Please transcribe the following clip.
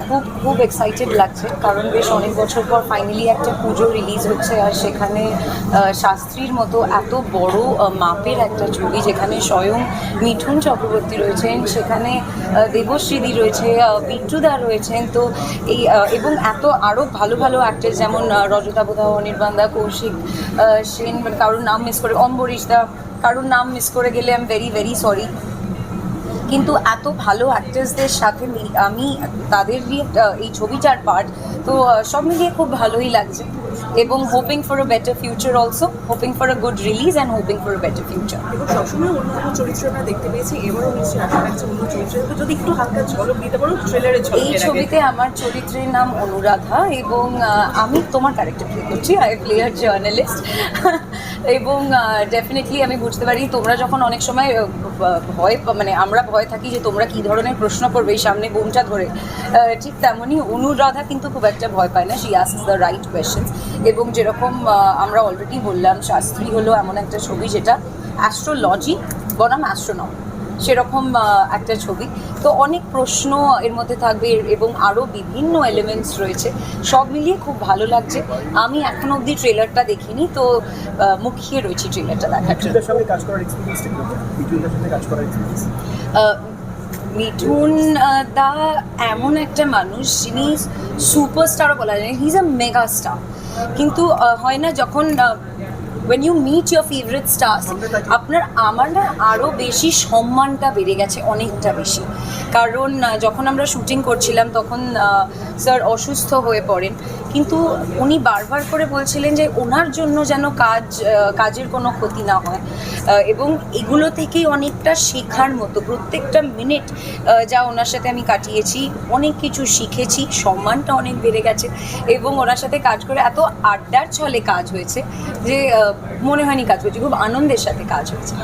খুব খুব এক্সাইটেড লাগছে কারণ বেশ অনেক বছর পর ফাইনালি একটা পুজো রিলিজ হচ্ছে আর সেখানে শাস্ত্রীর মতো এত বড় মাপের একটা ছবি যেখানে স্বয়ং মিঠুন চক্রবর্তী রয়েছেন সেখানে দেবশ্রীদি রয়েছে বিট্টুদা রয়েছেন তো এই এবং এত আরও ভালো ভালো অ্যাক্টর যেমন আহ, রজতা বোধা অনির্বাণদা কৌশিক সেন মানে কারোর নাম মিস করে অম্বরীশ দা কারোর নাম মিস করে গেলে I am very very sorry কিন্তু এত ভালো অ্যাক্টার্সদের সাথে আমি তাদের এই ছবিটার পার্ট তো সব মিলিয়ে খুব ভালোই লাগছে। এবং hoping for a better future also hoping for a good release and hoping for a better future দেখুন সবসময় অন্য অন্য চরিত্র আমরা দেখতে পেয়েছি এবারও নিশ্চয়ই আশা রাখছি অন্য চরিত্র যদি একটু হালকা ঝলক দিতে পারো ট্রেলারে ঝলক এই ছবিতে আমার চরিত্রের নাম অনুরাধা এবং আমি তোমার ক্যারেক্টার প্লে করছি আই প্লে আর জার্নালিস্ট এবং ডেফিনেটলি আমি বুঝতে পারি তোমরা যখন অনেক সময় ভয় মানে আমরা ভয় থাকি যে তোমরা কি ধরনের প্রশ্ন করবে এই সামনে বোমটা ধরে। ঠিক তেমনই অনুরাধা কিন্তু খুব একটা ভয় পায় না she ask the right question এবং যেরকম আমরা অলরেডি বললাম শাস্ত্রী হলো এমন একটা ছবি যেটা অ্যাস্ট্রোলজি বনাম অ্যাস্ট্রোনম সেরকম একটা ছবি। তো অনেক প্রশ্ন এর মধ্যে থাকবে এবং আরও বিভিন্ন এলিমেন্টস রয়েছে। সব মিলিয়ে খুব ভালো লাগছে। আমি এখনও অবধি ট্রেলারটা দেখিনি তো মুখিয়ে রয়েছি ট্রেলারটা দেখার জন্য। মিঠুন দা এমন একটা মানুষ যিনি সুপারস্টারও বলা যায় he is a mega star কিন্তু হয় না যখন when you meet your favourite star আপনার আমার না আরও বেশি সম্মানটা বেড়ে গেছে অনেকটা বেশি। কারণ যখন আমরা শুটিং করছিলাম তখন স্যার অসুস্থ হয়ে পড়েন। কিন্তু উনি বারবার করে বলছিলেন যে ওনার জন্য যেন কাজ কাজের কোনো ক্ষতি না হয়। এবং এগুলো থেকেই অনেকটা শেখার মতো, প্রত্যেকটা মিনিট যা ওনার সাথে আমি কাটিয়েছি, অনেক কিছু শিখেছি, সম্মানটা অনেক বেড়ে গেছে এবং ওনার সাথে কাজ করে এত আড্ডার ছলে কাজ হয়েছে যে মনে হয়নি কাজ করছি খুব আনন্দের সাথে কাজ হয়েছে।